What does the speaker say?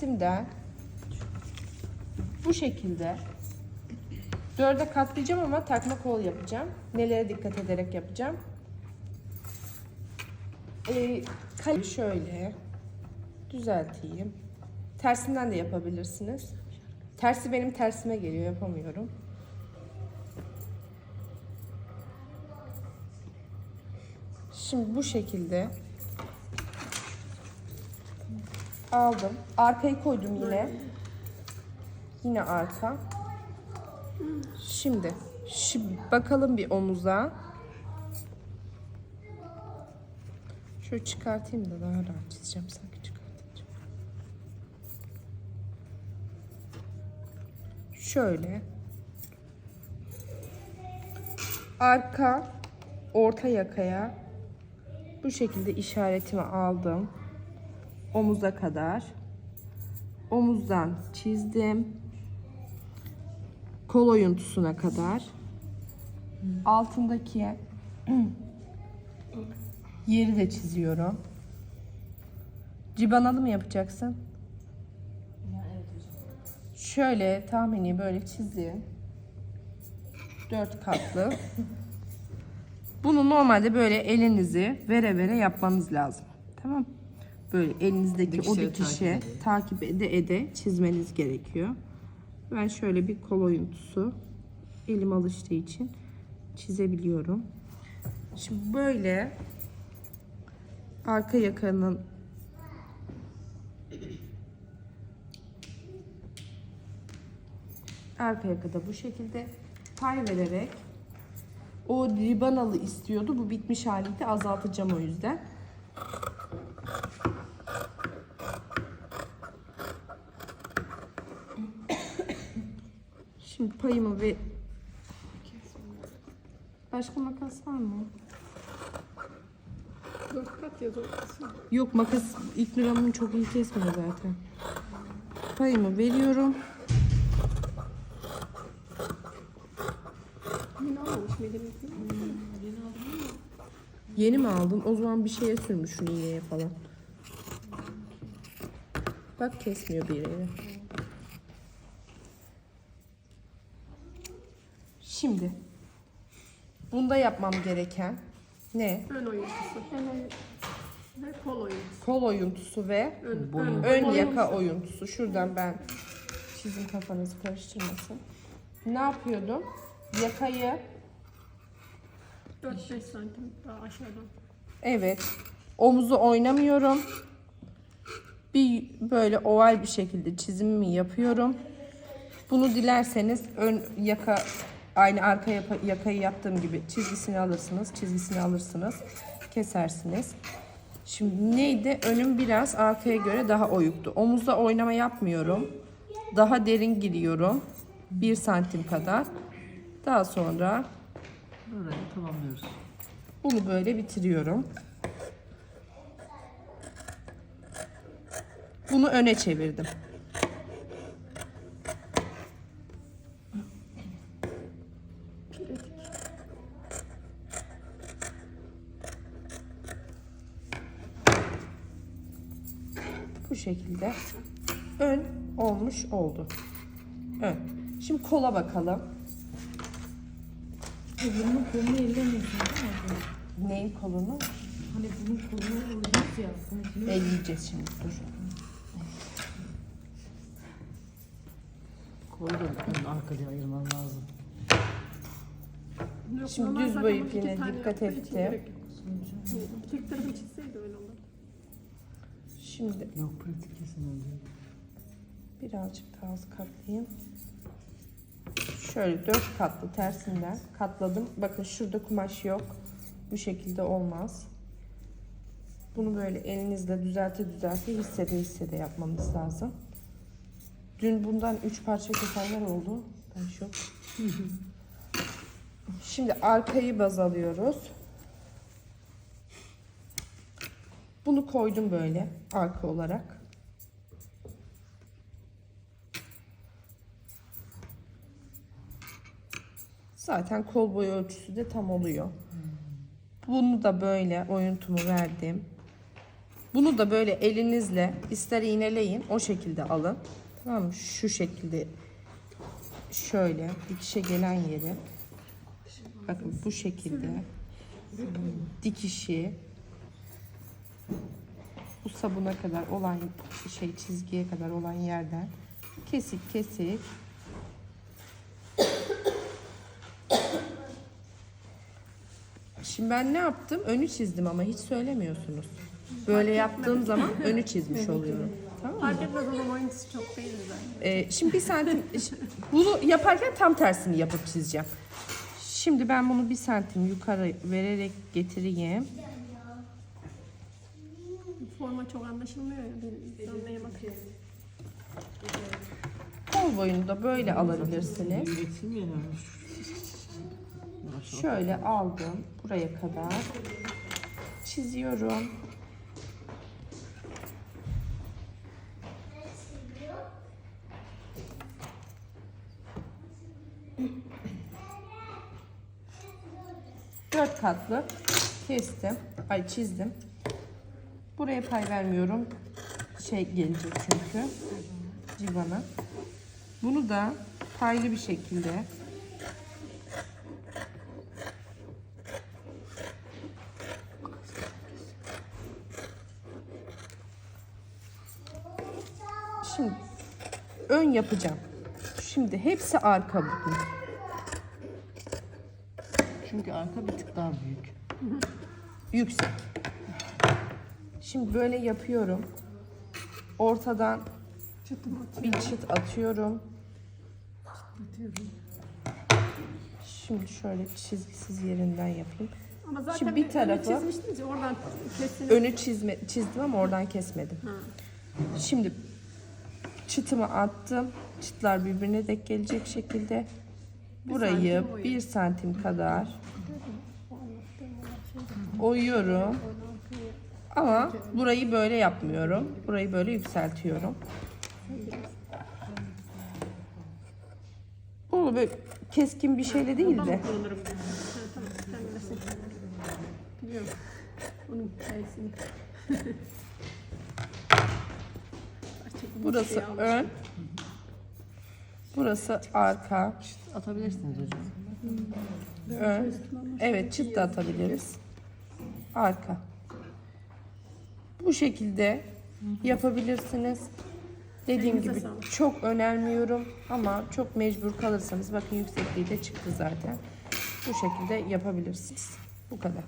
Şimdi bu şekilde dörde katlayacağım ama takma kol yapacağım. Nelere dikkat ederek yapacağım. Ee, şöyle düzelteyim. Tersinden de yapabilirsiniz. Tersi benim tersime geliyor yapamıyorum. Şimdi bu şekilde aldım. Arkayı koydum yine. Yine arka. Şimdi, şimdi bakalım bir omuza. Şöyle çıkartayım da daha rahat çizeceğim sanki çıkartınca. Şöyle. Arka orta yakaya bu şekilde işaretimi aldım. Omuza kadar. Omuzdan çizdim. Kol oyuntusuna kadar. Altındaki yeri de çiziyorum. Cibanalı mı yapacaksın? Şöyle tahmini böyle çizin. Dört katlı. Bunu normalde böyle elinizi vere vere yapmanız lazım. Tamam Böyle elinizdeki o Dikişleri dikişe takip takip ede ede çizmeniz gerekiyor. Ben şöyle bir kol oyuntusu elim alıştığı için çizebiliyorum. Şimdi böyle arka yakanın arka yakada bu şekilde pay vererek o ribanalı istiyordu. Bu bitmiş halinde azaltacağım o yüzden. Şimdi payımı ve başka makas var mı? Dört kat ya dört kat. Yok makas İlknur Hanım'ın çok iyi kesmiyor zaten. Payımı veriyorum. Yine almamış mıydın? Yeni mi aldın? O zaman bir şeye sürmüşsün iğneye falan. Bak kesmiyor bir yere. Şimdi bunda yapmam gereken ne? Ön oyuntusu. Ve kol oyuntusu. Kol oyuntusu ve Ön, ön kol yaka oyuntusu. oyuntusu. Şuradan ben çizim kafanızı karıştırmasın. Ne yapıyordum? Yakayı 4-5 santim daha aşağıdan. Evet. Omuzu oynamıyorum. Bir böyle oval bir şekilde çizimimi yapıyorum. Bunu dilerseniz ön yaka aynı arka yakayı yaptığım gibi çizgisini alırsınız. Çizgisini alırsınız. Kesersiniz. Şimdi neydi? Önüm biraz arkaya göre daha oyuktu. Omuzda oynama yapmıyorum. Daha derin giriyorum. 1 santim kadar. Daha sonra Böyle tamamlıyoruz. bunu böyle bitiriyorum. Bunu öne çevirdim. Bu şekilde ön olmuş oldu. Ön. Şimdi kola bakalım. Bunun kolunu ellemiyorsun değil mi? Neyin kolunu? Hani bunun kolunu elleyeceğiz ya. Elleyeceğiz şimdi dur. Kolu da ön arka diye ayırman lazım. Şimdi düz yine tane dikkat etti. Tek tarafı çizseydi öyle olur. Şimdi Yok pratik kesin önce. birazcık daha az katlayayım. Şöyle dört katlı tersinden katladım. Bakın şurada kumaş yok. Bu şekilde olmaz. Bunu böyle elinizle düzelte düzelte hissede hissede yapmanız lazım. Dün bundan üç parça kesenler oldu. Ben şok. Şimdi arkayı baz alıyoruz. Bunu koydum böyle arka olarak. Zaten kol boyu ölçüsü de tam oluyor. Bunu da böyle oyuntumu verdim. Bunu da böyle elinizle ister iğneleyin o şekilde alın. Tamam mı? Şu şekilde şöyle dikişe gelen yeri bakın bu şekilde dikişi bu sabuna kadar olan şey çizgiye kadar olan yerden kesik kesik Şimdi ben ne yaptım? Önü çizdim ama hiç söylemiyorsunuz. Böyle yaptığım zaman önü çizmiş oluyorum. Tamam mı? Fark etmez onun oyuncusu çok değildi zaten. Ee, şimdi bir santim bunu yaparken tam tersini yapıp çizeceğim. Şimdi ben bunu bir santim yukarı vererek getireyim. Forma çok anlaşılmıyor ya. Bir dönmeye bakıyor. Kol boyunu da böyle alabilirsiniz. Şöyle aldım buraya kadar. Çiziyorum. Dört katlı kestim. Ay çizdim. Buraya pay vermiyorum. Şey gelecek çünkü. Civana. Bunu da paylı bir şekilde Şimdi ön yapacağım. Şimdi hepsi arka bugün. Çünkü arka bir tık daha büyük. Yüksek. Şimdi böyle yapıyorum. Ortadan bir çıt atıyorum. Şimdi şöyle çizgisiz yerinden yapayım. Ama zaten Şimdi bir, bir önü tarafı- çizmiştiniz ya oradan kesin. Önü çizme, çizdim ama oradan kesmedim. Şimdi çıtımı attım. Çıtlar birbirine denk gelecek şekilde. Burayı bir santim kadar oyuyorum. Ama burayı böyle yapmıyorum. Burayı böyle yükseltiyorum. Bu böyle keskin bir şeyle değil de. Biliyorum. Onun hikayesini. Burası ön. Burası arka. Atabilirsiniz hocam. Ön. Evet çıt da atabiliriz. Arka. Bu şekilde yapabilirsiniz. Dediğim Elinize gibi sağlık. çok önermiyorum ama çok mecbur kalırsanız bakın yüksekliği de çıktı zaten. Bu şekilde yapabilirsiniz. Bu kadar.